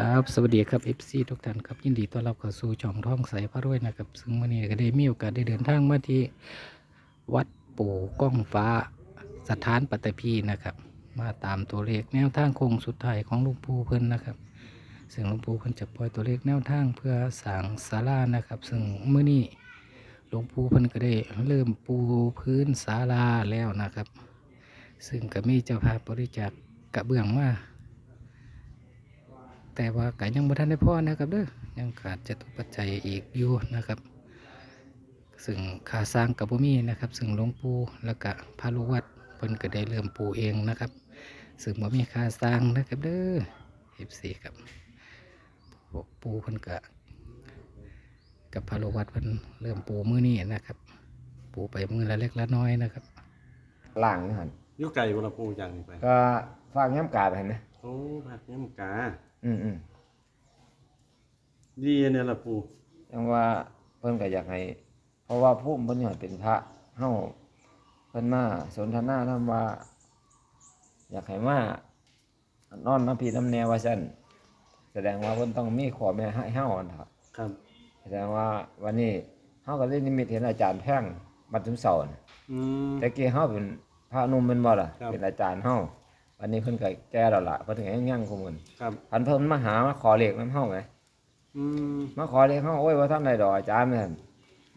ครับสวัสดีครับ FC ทุกท่านครับยินดีต้อนรับเข้าสู่ช่องท่องใสพระรวยนะครับ ซึ่งวันนี้ก็ได้มีโอกาสได้เดินทางมาที่วัดปู่ก้องฟ้าสถานปัตตภีนะครับ มาตามตัวเลขแนวทางโค้งสุดท้ายของหลุงปู่เพิ่นนะครับซึ่งหลุงปู่เพิ่นจะปล่อยตัวเลขแนวทางเพื่อสร้างศาลานะครับ ซึ่งมื้อนี้หลวงปู่เพิ่นก็ได้เริ่มปูพื้นศาลาแล้วนะครับ ซึ่งก็มีเจ้าภาพบริจาคกระเบื้องมา แต่ว่าก็ยังบ่ทันได้พอนะครับเด้อยังขาดจตุปัจจัยอีกอยู่นะครับ ซึ่งค่าสร้างกับบ่มีนะครับ ซึ่งหลวงปู่แล้วก็พระลูกวัดเพิ่นก็ได้เริ่มปูเองนะครับ ซึ่งบ่มีค่าสร้างนะครับเด้อ14ครับพวกปูเพิ่นก็กับพระลูกวัดเพิ่นเริ่มปูมื้อนี้นะครับ ปูไปมื้อละเล็กละน้อยนะครับล่างนี่หันอยู่ไก่บ่ละปูจังนี่ไปก็ฟางย้ำกาไปหั่นนะโอ้ผัดน้ำกา อืมอืมดีเนี่ยละปูยังว่าเพิ่นก็อยากให้ เพราะว่าผู้เพิ่นอยากเป็นพระเฮาเพิ่นมาสนทนาทำว่า อยากให้มานอนน้ำพีน้ำแนวว่าซั่นแสดงว่าเพิ่นต้องมีขอแม่ให้เฮาอันครับครับ แสดงว่าวันนี้เฮาก็ได้นิมิตเห็นอาจารย์แพ่งบัดจุมเสาน่ะอืมแต่กี้เฮาเป็นพระหนุ่มเป็นบ่ล่ะ ครับ เป็นอาจารย์เฮา วันนี้เพิ่นก็แก่แล้วล่ะเพิ่นก็ยังยังคงมื้อครับ พันเพิ่นมาหามาขอเลขน้ำเฮาไงอืมมาขอเลขเฮาโอ้ยว่าท่านใดดอกอาจารย์นั่น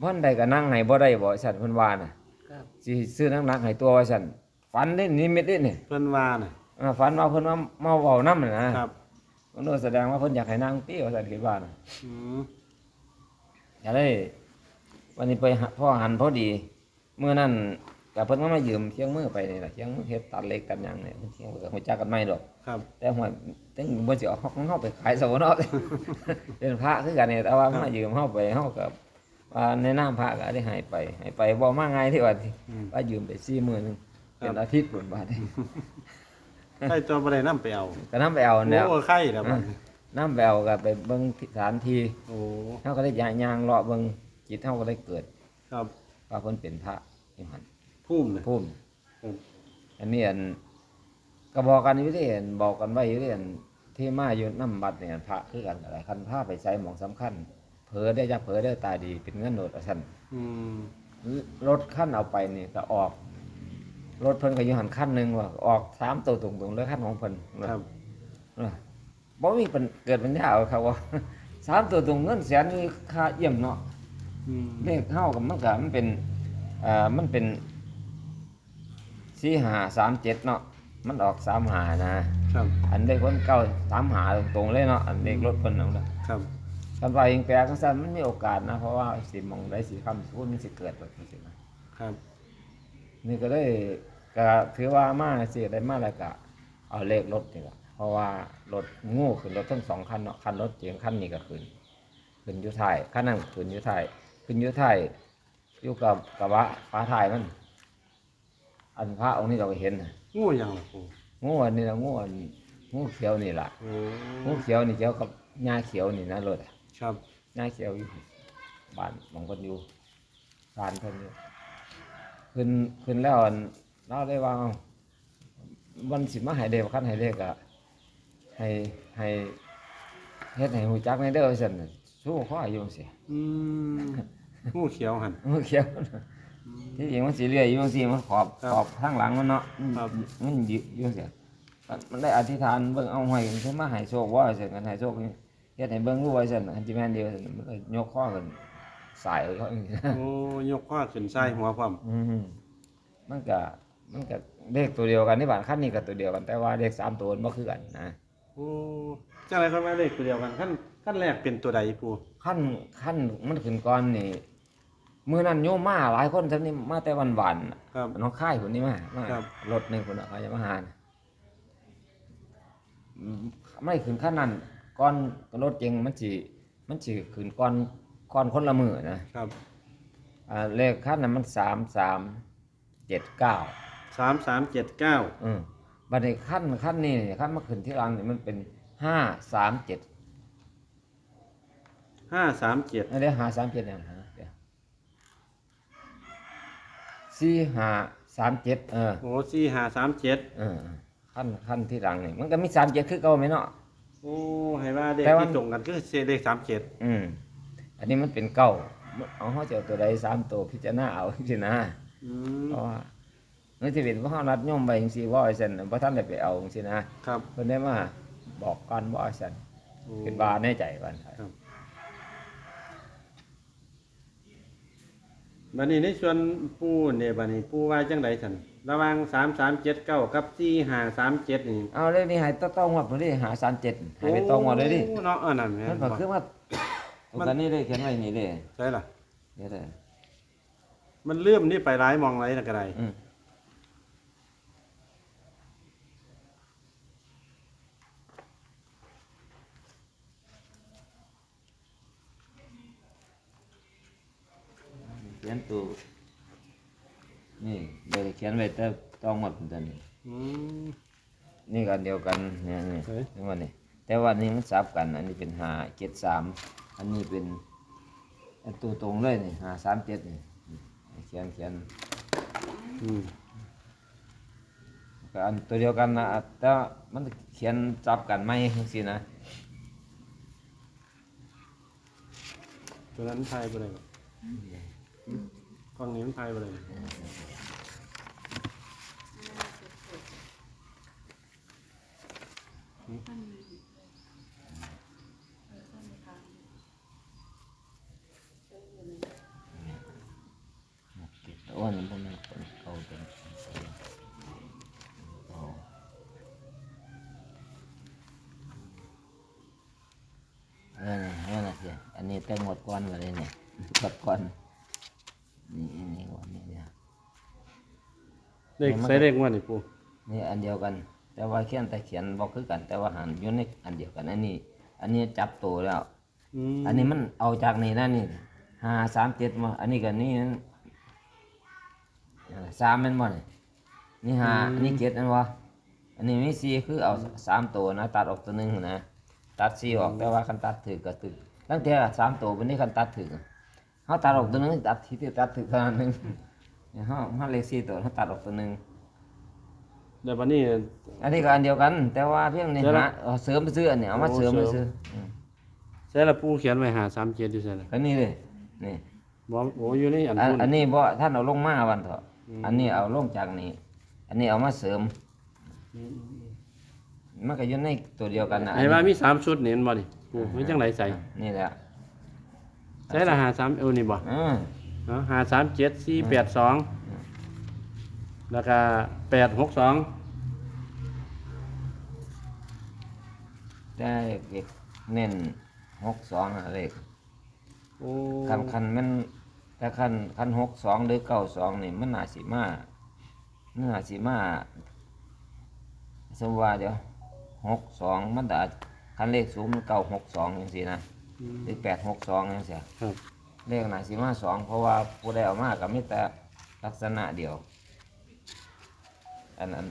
บ่ทันใดก็นั่งให้บ่ได้บ่สั่นเพิ่นว่าน่ะสิซื้อนักๆให้ตัวว่าสั่นฝันเด้นิมิตเด้นี่เพิ่นว่าน่ะอ่าฝันว่าเพิ่นมามาเว้านำน่ะนะครับเพิ่นว่าแสดงว่าเพิ่นอยากให้นั่งติว่าสั่นคิดว่าน่ะอืมก็เลยวันนี้ไปหาพ่อหันพอดี เมื่อนั้น ก็เพิ่นก็มายืมเชียงมือไปนี่ล่ะเชียงมือเฮ็ดตัดเหล็กตัดหยังเนี่ยเพิ่นเชียงมือก็ฮู้จักกันใหม่ดอก ครับแต่หัวถึงบ่สิเอาของเฮาไปขายเสาเนาะเป็นพระคือกันนี่แต่ว่ามายืมเฮาไปเฮาก็ว่าในนามพระก็ได้ให้ไปให้ไปบ่มาง่ายที่ว่าที่อืมว่ายืมไป40,000นึงครับเป็นอาทิตย์พุ่นบาดนี้ไข่ตัวบ่ได้นำไปเอาก็นำไปเอาแล้วโอ้ไข่แล้วบัดนี้นำไปเอาก็ไปเบิ่งสถานที่โอ้เฮาก็ได้ย่างย่างเลาะเบิ่งจิตเฮาก็ได้เกิด ครับว่าเพิ่นเป็นพระอยู่หั่น พุ่มน่ะภูมิครับ อันนี้อันก็บอกกันอยู่ที่อันบอกกันไว้อยู่ที่อันที่มาอยู่น้ำบัดเนี่ยพระคือกันอะไรคันพาไปใช้หมองสำคัญ เผลอได้จะเผลอได้ตาดีเป็นเงินโดดว่าซั่นอืมรถขั้นเอาไปนี่ก็ออก รถเพิ่นก็อยู่หันขั้นหนึ่งว่าออกสามตัวตรงๆเลยขั้นของเพิ่นครับ เออบ่มีเป็นเกิดปัญญาเอาครับว่า สามตัวตรงเงินแสนนี่ค่าเยี่ยมเนาะ อืมเลขเฮากับมันก็มันเป็นเอ่อมันเป็น สี่หาสามเจ็ดเนาะมันออกสามหานะครับ อันได้คนเก้าสามหาตรงๆเลยเนาะอันเลขรถเพิ่นเอาเนาะครับกันว่าเองแปลก็ซั่นมันมีโอกาสนะ เพราะว่าสิมองได้สิคำพูดมันสิเกิดแบบนี้สินะครับ นี่ก็เลยก็ถือว่ามาสิได้มาแล้วก็เอาเลขรถนี่ล่ะเพราะว่ารถงูขึ้นรถทั้งสองคันเนาะคันรถเจียงคันนี้ก็ขึ้นขึ้นอยู่ท้ายคันนั้นขึ้นอยู่ท้ายขึ้นอยู่ท้ายอยู่กับกระบะฟ้าท้ายมัน อันพระองค์นี้เราก็เห็นน่ะงูหยังล่ะปูงูอันนี้ละงูอันงูเขียวนี่ล่ะ โอ้งูเขียวนี่เกี่ยวกับหญ้าเขียวนี่นะรถอะครับหญ้าเขียวอยู่บ้านของคนอยู่ร้านคนอยู่ขึ้นขึ้นแล้วอันเราได้ว่าเอาวันสิมาให้เด็กขั้นให้เด็กอะให้ให้เฮ็ดให้หูจักในเด้อสั่นน่ะสู้ข้ออายุสิอืมงูเขียวหั่นงูเขียว ที่จริงมันสิเลื่อยอยู่จังซี่มันขอบครับขอบข้างหลังมันเนาะครับมันยึอยู่จังซี่มันมันได้อธิษฐานเบิ่งเอาให้มันสิมาให้โชคว่าซั่นกันให้โชคนี่เฮ็ดให้เบิ่งรู้ไว้ซั่นอันที่แม่นเดียวซั่นมันก็ยกข้อกันสายเอาเขาอย่างนี้โอ้ยกข้อขึ้นใส่หัวพร้อมอืมมันก็มันก็เลขตัวเดียวกันที่บ้านขั้นนี้ก็ตัวเดียวกัน แต่ว่าเลขสามตัวมันบ่คือกันนะโอ้จังได๋เขาว่าเลขตัวเดียวกันขั้นขั้นแรกเป็นตัวใดปูขั้นขั้นมันขึ้นก่อนนี่ มื้อนั้นโยมมาหลายคนซั่นนี่มาแต่วันวันๆน่ะครับ น้องค่ายคนนี้มามาครับ รถหนึงคนน่ะเขาจะมาหาน่ะอืมไม่ขึ้นขั้นนั้นก่อนรถเก่งมันสิมันสิขึ้นก่อนก่อนคนละมื้อนะครับอ่าเลขขั้นนั้นมันสามสามเจ็ดเก้าสามสามเจ็ดเก้าอืมบัดนี้ขั้นขั้นนี้นี่ขั้นมาขึ้นที่หลังนี่มันเป็นห้าสามเจ็ดห้าสามเจ็ดเดี๋ยวหาสามเจ็ดเนี่ยหาเดี๋ยว สี่ห้าสามเจ็ดเออโอ้สี่ห้าสามเจ็ดเออขั้นขั้นที่หลังนี่มันก็มีสามเจ็ดคือเก่าไหมเนาะ โอ้โอ้ให้ว่าเลขแต่ว่า ที่ตรงกันคือเศษเลขสามเจ็ดอืมอันนี้มันเป็นเก้าเอาเขาจะเอาตัวใดสามตัวพิจารณาเอาสินะอืมเพราะว่าเมื่อที่เป็นว่าเขานัดย่อมไปจังซี่ว่าไอ้สันพระท่านได้ไปเอาจังซี่นะครับเพิ่นได้มาบอกกันว่าไอ้สันโอ้ เป็นบาในใจวันไทยครับ บัดนี้ในส่วนปูเนี่ยบัดนี้ปูว่าจังไดซั่นระหว่าง3379กับ4537นี่เอาเลยนี่ให้ต้องต้องวัดมาดิหาสามเจ็ดให้ไปต้องวัดเลยดิโอ้เนาะอันนั้นแม่มันนก็บ่คือว่าตรงกันนี่เลยเขียนไว้นี่เลยใช่ล่ะเดี๋ยวเด้อมันเลื่อมนี่ไปร้ายมองไรนะกระไรอืมเขียน ตัวนี่เดี๋ยวเขียนไว้แต่ต้องหมดเหมือนกันนี่อืมนี่กันเดียวกันเนี่ยนี่เฮ้ยนี่ว่านี่แต่ว่านี่มันสับกัน อันนี้เป็นหาเจ็ดสามอันนี้เป็นอันตัวตรงเลยนี่หาสามเจ็ดนี่นี่เขียนเขียนอืมก็อันตัวเดียวกันนะแต่ว่ามันเขียนจับกันไม่จังซี่นะตัวนั้นไทยไปเลย กล้องนี้มันไทยไปเลยอ้วนมันเป็นเขาเป็นเออนี่นั่นแหละอันนี้แต่หมดก่อนเลยเนี่ยหมดก่อนนี่ก่อนนี่เนี่ย เลขใส่เลขว่านี่ปูนี่อันเดียวกัน แต่ว่าเขียนแต่เขียนบอกคือกัน แต่ว่าหันอยู่ในอันเดียวกันอันนี้ อันนี้จับตัวแล้วอืมอันนี้มันเอาจากนี่นะนี่ห้าสามเจ็ดมาอันนี้กับนี่นั่นสามแมันบ่นี่นี่ห้าอันนี้เจ็ดอันวะอันนี้มีสี่คือเอาสามตัวนะ ตัดออกตัวหนึ่งนะตัดสี่ออกแต่ว่าคันตัดถือก็ถือตั้งแต่สามตัวเป็นนี้คันตัดถือเขาตัดออกตัวหนึงตัดที่ที่ตัดถือขนาดหนึง เนี่ยเขาเขาเลขสี่ตัวเขาตัดออกตัวหนึ่งเดี๋ยววันนี้ อันนี้ก็อันเดียวกัน แต่ว่าเพียงนี่เดี๋ยวหานะเอาเสริมไปซื้ออันนี้เอามาโอ้เสริมไปเสริซื้อมอืมใส่ละปูเขียนไว้หาสามเจ็ดอยู่ใส่ละก็นี่เลยนี่บอกโอ้อยู่ในอันอันปูนอันนี้บ่ท่านเอาลงมาวันเถอะอืม อันนี้เอาลงจากนี้ อันนี้เอามาเสริมอืมมันก็อยู่ในตัวเดียวกันนะไอ้ว่ามีสามชุดนี่เห็นบ่นี่ปูไม่จังไรใส่นี่แหละใส่ละหาสามเอวนี่บ่ อืม เนาะหาสามเจ็ดสี่แปดสองแล้วก็แปดหกสองได้เด็กเน้นหกสองอะไรโอ้คันคันมันถ้าคันคันหกสองหรือเก้าสองนี่มันน่าสิมามันน่าสิมาสมมุติว่าเดี๋ยวหกสองมันอาจคันเลขสูงมันเก้าหกสองอย่างสี่นะอืมหรือแปดหกสองอย่างเสียครับ เลขหนาสิมาสองเพราะว่าผู้ได้เอามากับมิแต่ลักษณะเดียว อันนั้น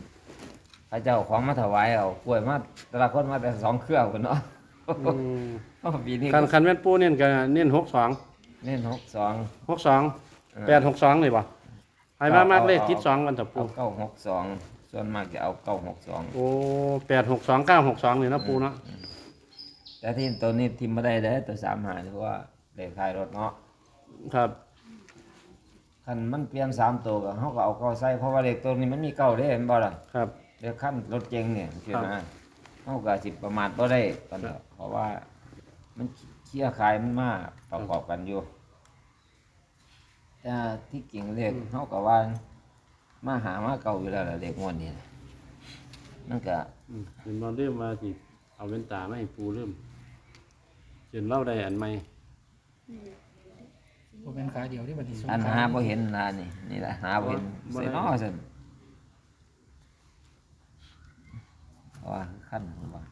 พระเจ้าของมาถวายเอากล้วยมาแต่ละคนมาแต่สองเครื่องคนเนาะอืมปีนี้คันคันแม่นปูเน้นก็เน้นหกสองเล่นหกสองหกสองแปดหกสองเลยป่ะไอ้มามากเลขทิศสองกันเถอะปูเอาเก้าหกสองส่วนมากจะเอาเก้าหกสองโอ้แปดหกสองเก้าหกสองเลยนะปูเนาะแต่ที่ตัวนี้ทิมไม่ได้เลยตัวสามหาเพราะว่าเลขท้ายรถเนาะ ครับคันมันเปลี่ยนสามตัวก็เขาก็เอาเก้าใส่เพราะว่าเลขตัวนี้มันมีเก้าเด้เห็นบ่ล่ะครับเดี๋ยวขั้นรถเจงเนี่ยคือครับนะเขาก็สิประมาทบ่ได้กันเถอะเพราะว่ามันเคลียร์ขายมันมาประกอบกันอยู่แต่ที่จริงเลขเขาก็ว่ามาหามาเก่าอยู่แล้วล่ะเลขงวดนี้นะมันก็อืมเห็นบอลเริ่มมาสิเอาเว้นตาไม่ให้ปูเริ่มเห็นเล่าได้อันใหม่ บ่เป็นขาเดียวที่บัดนี้สงอันขลหาบ่เห็นนานี่นี่แหละหาบ่เห็นบ่ใส่ได้นอซั่นเพราะว่าขั้นผมว่า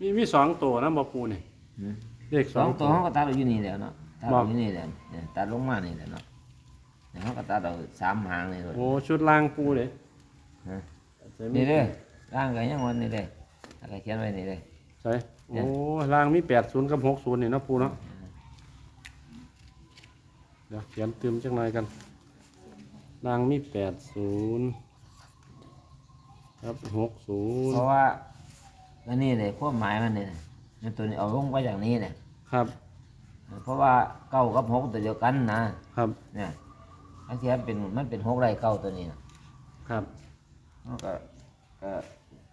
มีมีสองตัวนะบอปูเนี่ยหืมเลขสสอองงตัวเขาก็ตัดเอาอยู่นี่แหล้วเนาะตัดบอเอากอยู่นี่แหละเนี่ยตัดลงมานี่แหละเนาะเนี่ยเขาก็ตัดเอาสามหางนี่เลยโอ้ชุดล่างปูเลยฮะใส่ นี่เด้อร่างก็ยังวันนี่เด้อแล้วก็เขียนไว้นี่เด้อใส่โอ้ล่างมีแปดศูนย์กับหกศูนย์นี่เนาะปูเนาะเดี๋ยวเขียนเติมจังหน่อยกันนางมีแปดศูนย์ครับหกศูนย์เพราะว่าอันนี้เลยพวกหมายมันเนี่ยมันตัวนี้เอาลงไว้อย่างนี้เนี่ยครับ เพราะว่าเก้ากับหกตัวเดียวกันนะครับ เนี่ยอันที่มันเป็นมันเป็นหกไรเก้าตัวนี้นะครับ มันก็ก็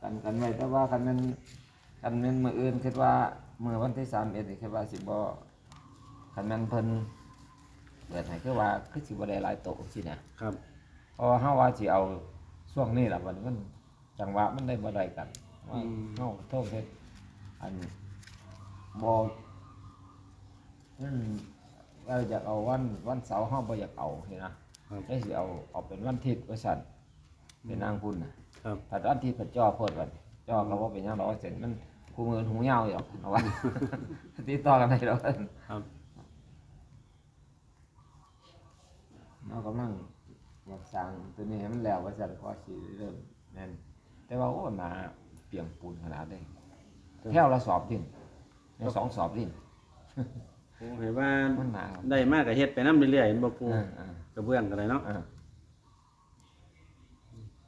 กันกันไว้แต่ว่าคันมันคันมันมืออื่นคิดว่ามือวันที่สามเอ็ดคิดว่าสิบ่คันมันเพิ่นเปิดให้คือว่าคือสิบ่ได้หลายโตสินะครับเพราะว่าเฮาว่าสิเอาช่วงนี้ล่ะมันมันจังหวะมันได้บ่ได้กันว่าเฮาโทษเฮ็ดอันบ่มันเราอยากเอาวันวันเสาร์เฮาบ่อยากเอาเห็นนะครับได้สิเอาเอาเป็นวันอาทิตย์ว่าซั่น เป็นนางพุ่นน่ะครับถ้าวันอาทิตย์เพิ่นจ่อโพดวันจ่อก็บ่เป็นหยังดอกเสร็จมันคู่มือหูยาวอยู่เอาว่า ติดต่อกันได้ดอกครับเรากำลังอยากสร้างตัวนี้ให้มันแล้วว่าซั่นขอสิเริ่มแม่นแต่ว่าโอ้หนาเปียงปูนขนาดนี้แค่ละสอบดินในสองสอบดินโอ้เห็นว่ามันหนาครับได้มากกับเฮ็ดไปน้ำเรื่อยๆเห็นบ่ปูอ่าอ่ากระเบื้องกันเลยเนาะอ่า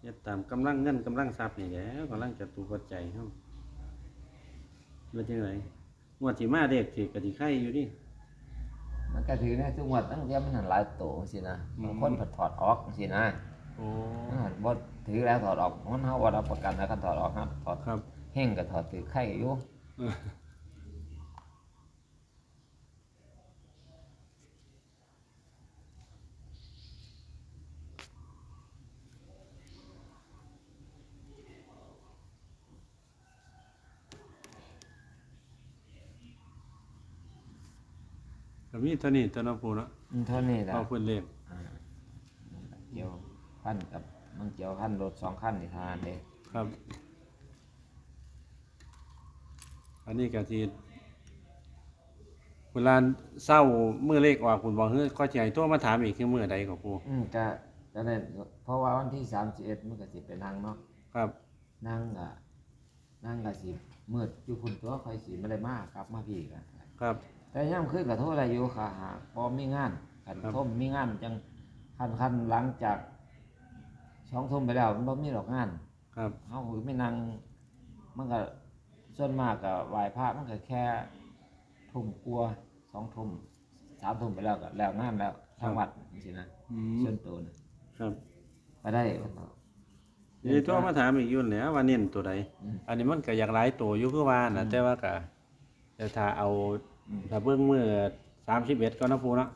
เฮ็ดตามกำลังเงินกำลังทรัพย์นี่แหล้วกำลังจะตูปัจจัยเฮาว่าจังไดงวดที่มาเด็กถือกะสิไข่อยู่ดิมันก็ถือนะทุกวันตั้งแต่มันหันหลายโตสินะบางคนผัดถอดออกสินะโอ้อ่าบ่ถือแล้วถอดออกมันเฮาบ่รับประกันนะคันถอดออกครับถอดครับเฮงก็ถอดถือไข่อยู่ ก็มีเท่านี้ตัวเนาะปูเนาะอืมเท่านี้แหละ เอาเพิ่นเลขอ่าเกี่ยวพันกับมันเกี่ยวพันรถสองคันนี่ทานเด้ครับ อันนี้ก็สิเวลาเศร้ามื้อเลขออกคุณบอกเฮ้ยข้อสิให้โทรมาถามอีกคือมื้อใดก็ปูอืมก็ก็ได้เพราะว่าวันที่31มันก็สิไปนั่งเนาะครับ นั่งก็นั่งก็สิมืดอยู่พุ่นตัวค่อยสิบ่ได้มากลับมาพี่ก็ครับ แต่ย่ำขึ้นกับโทษอะไรอยู่ค่ะหากพอมีงานขันครับทมมีงานจังคันคันหลังจากช่องทุ่มไปแล้วมันบ่มีดอกงานครับเฮาไม่นั่งมันก็ส่วนมากก็ไหว้พระมันก็แค่ทุ่มกลัวาสองทุ่มสามทุ่มไปแล้วก็แล้วงานแล้วทางวัดจังซี่นะอืส่วมนตัวนะครับไปได้เพิ่นบอกเดี๋ยวโทรมาถามอีกอยุ่นแหล้วว่าเน้นตัวใดอืมอันนี้มันก็อยากหลายตัวอยู่คือว่าน่ะอืม แต่ว่าก็แต่ถ้าเอาอืม ถ้าเบิ่งมื้อ31ก็นะปูเนาะ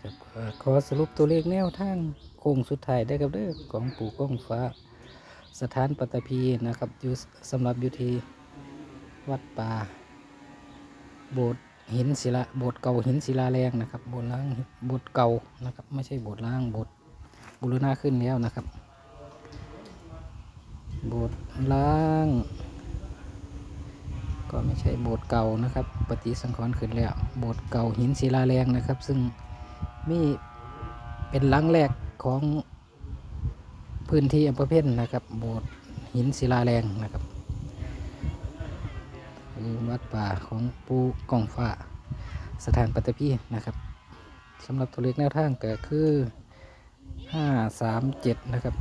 ครับก็ขอสรุปตัวเลขแนวทางโค้งสุดท้ายได้ครับเด้อของปู่ก้องฟ้า สถานปัตตภีนะครับอยู่สำหรับอยู่ที่วัดป่าโบสถ์หินศิลาโบสถ์เก่าหินศิลาแรงนะครับโบสถ์ล้างโบสถ์เก่านะครับ ไม่ใช่โบสถ์ล้างโบสถ์บูรณะขึ้นแล้วนะครับ โบสถ์ล้าง ก็ไม่ใช่โบสถ์เก่านะครับ ปฏิสังขรณ์ขึ้นแล้ว โบสถ์เก่าหินศิลาแรงนะครับ ซึ่งมีเป็นหลังแรกของพื้นที่อำเภอเพ็ญนะครับ โบสถ์หินศิลาแรงนะครับคือวัดป่าของปูกองฟ้าสถานปัตตพีนะครับสำหรับตัวเลขแนวทางก็คือ 537 นะครับ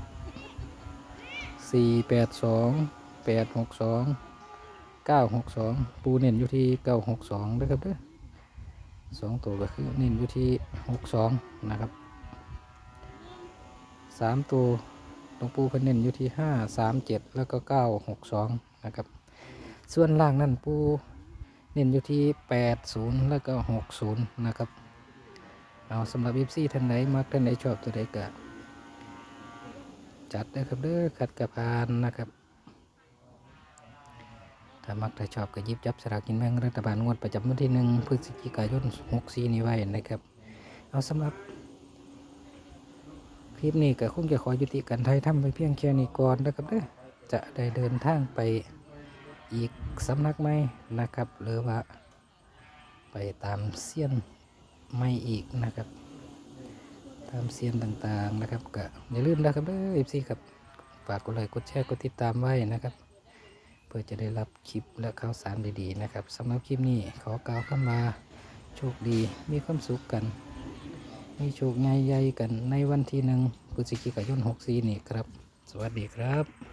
482 862 เก้าหกสองปูเน้นอยู่ที่เก้าหกสองนะครับเด้อสองตัวก็คือเน้นอยู่ที่หกสองนะครับสามตัวหลวงปูเพิ่นเน้นอยู่ที่ห้าสามเจ็ดแล้วก็เก้าหกสองนะครับ ส่วนล่างนั่นปูเน้นอยู่ที่แปดศูนย์แล้วก็หกศูนย์นะครับเอาสำหรับ f ีท่านไหนมักท่านไหนชอบตัวใดก็จัดได้อครับเด้อขัดกระพานนะครับ ถ้ามักถ้าชอบก็หยิบจับสลากกินแบ่งรัฐบาลงวดประจำวันที่หนึ่งพฤศจิกายน64นี้ไว้นะครับ เอาสำหรับ คลิปนี้ก็คงจะขอยุติการไทยทำไปเพียงแค่นี้ก่อนนะครับเด้อจะได้เดินทางไปอีกสำนักไหมนะครับ หรือว่า ไปตามเสี้ยนไม่อีกนะครับ ตามเสี้ยนต่างๆนะครับก็อย่าลืมนะครับเด้อ FC ครับฝากกดไลค์กดแชร์กดติดตามไว้นะครับ พื่อจะได้รับคลิปและข่าวสารดีๆนะครับสำหรับคลิปนี้ขอกล่าวคำว่าคดีมีความสุขกัน มีโชคใหญ่ๆกันในวันที่หนึ่งพฤศจิกายน64นี่ครับ สวัสดีครับ